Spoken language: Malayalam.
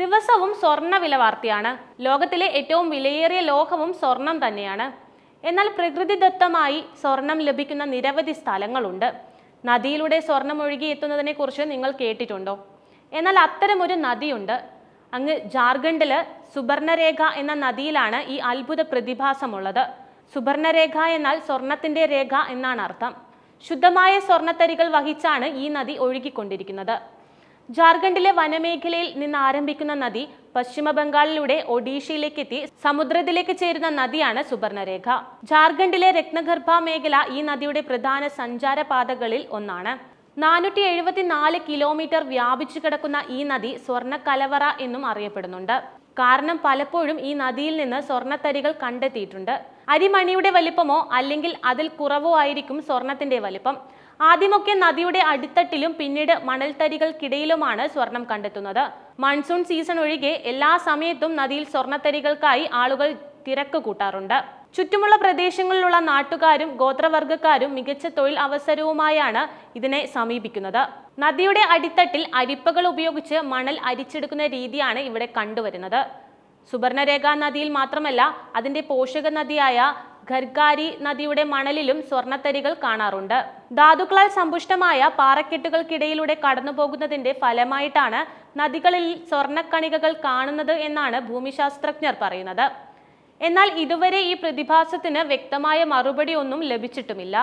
ദിവസവും സ്വർണ വാർത്തയാണ്. ലോകത്തിലെ ഏറ്റവും വിലയേറിയ ലോഹവും സ്വർണം തന്നെയാണ്. എന്നാൽ പ്രകൃതിദത്തമായി സ്വർണം ലഭിക്കുന്ന നിരവധി സ്ഥലങ്ങളുണ്ട്. നദിയിലൂടെ സ്വർണം ഒഴുകി കുറിച്ച് നിങ്ങൾ കേട്ടിട്ടുണ്ടോ? എന്നാൽ അത്തരമൊരു നദിയുണ്ട്. അങ്ങ് ജാർഖണ്ഡിൽ സുബർണരേഖ എന്ന നദിയിലാണ് ഈ അത്ഭുത പ്രതിഭാസമുള്ളത്. സുബർണരേഖ എന്നാൽ സ്വർണത്തിന്റെ രേഖ എന്നാണ് അർത്ഥം. ശുദ്ധമായ സ്വർണത്തരികൾ വഹിച്ചാണ് ഈ നദി ഒഴുകിക്കൊണ്ടിരിക്കുന്നത്. ജാർഖണ്ഡിലെ വനമേഖലയിൽ നിന്ന് ആരംഭിക്കുന്ന നദി പശ്ചിമ ബംഗാളിലൂടെ ഒഡീഷയിലേക്ക് എത്തി സമുദ്രത്തിലേക്ക് ചേരുന്ന നദിയാണ് സുബർണരേഖ ജാർഖണ്ഡിലെ രത്നഗർഭ മേഖല ഈ നദിയുടെ പ്രധാന സഞ്ചാര പാതകളിൽ ഒന്നാണ്. നാനൂറ്റി എഴുപത്തിനാല് കിലോമീറ്റർ വ്യാപിച്ചു കിടക്കുന്ന ഈ നദി സ്വർണ കലവറ എന്നും അറിയപ്പെടുന്നുണ്ട്. കാരണം പലപ്പോഴും ഈ നദിയിൽ നിന്ന് സ്വർണത്തരികൾ കണ്ടെത്തിയിട്ടുണ്ട്. അരിമണിയുടെ വലിപ്പമോ അല്ലെങ്കിൽ അതിൽ കുറവോ ആയിരിക്കും സ്വർണത്തിന്റെ വലിപ്പം. ആദ്യമൊക്കെ നദിയുടെ അടിത്തട്ടിലും പിന്നീട് മണൽത്തരികൾക്കിടയിലുമാണ് സ്വർണം കണ്ടെത്തുന്നത്. മൺസൂൺ സീസൺ ഒഴികെ എല്ലാ സമയത്തും നദിയിൽ സ്വർണത്തരികൾക്കായി ആളുകൾ തിരക്ക് കൂട്ടാറുണ്ട്. ചുറ്റുമുള്ള പ്രദേശങ്ങളിലുള്ള നാട്ടുകാരും ഗോത്രവർഗക്കാരും മികച്ച തൊഴിൽ അവസരവുമായാണ് ഇതിനെ സമീപിക്കുന്നത്. നദിയുടെ അടിത്തട്ടിൽ അരിപ്പകൾ ഉപയോഗിച്ച് മണൽ അരിച്ചെടുക്കുന്ന രീതിയാണ് ഇവിടെ കണ്ടുവരുന്നത്. സുബർണരേഖ നദിയിൽ മാത്രമല്ല അതിന്റെ പോഷക നദിയായ ഖർഗാരി നദിയുടെ മണലിലും സ്വർണത്തരികൾ കാണാറുണ്ട്. ധാതുക്കളാൽ സമ്പുഷ്ടമായ പാറക്കെട്ടുകൾക്കിടയിലൂടെ കടന്നുപോകുന്നതിന്റെ ഫലമായിട്ടാണ് നദികളിൽ സ്വർണക്കണികകൾ കാണുന്നത് എന്നാണ് ഭൂമിശാസ്ത്രജ്ഞർ പറയുന്നത്. എന്നാൽ ഇതുവരെ ഈ പ്രതിഭാസത്തിന് വ്യക്തമായ മറുപടി ഒന്നും ലഭിച്ചിട്ടുമില്ല.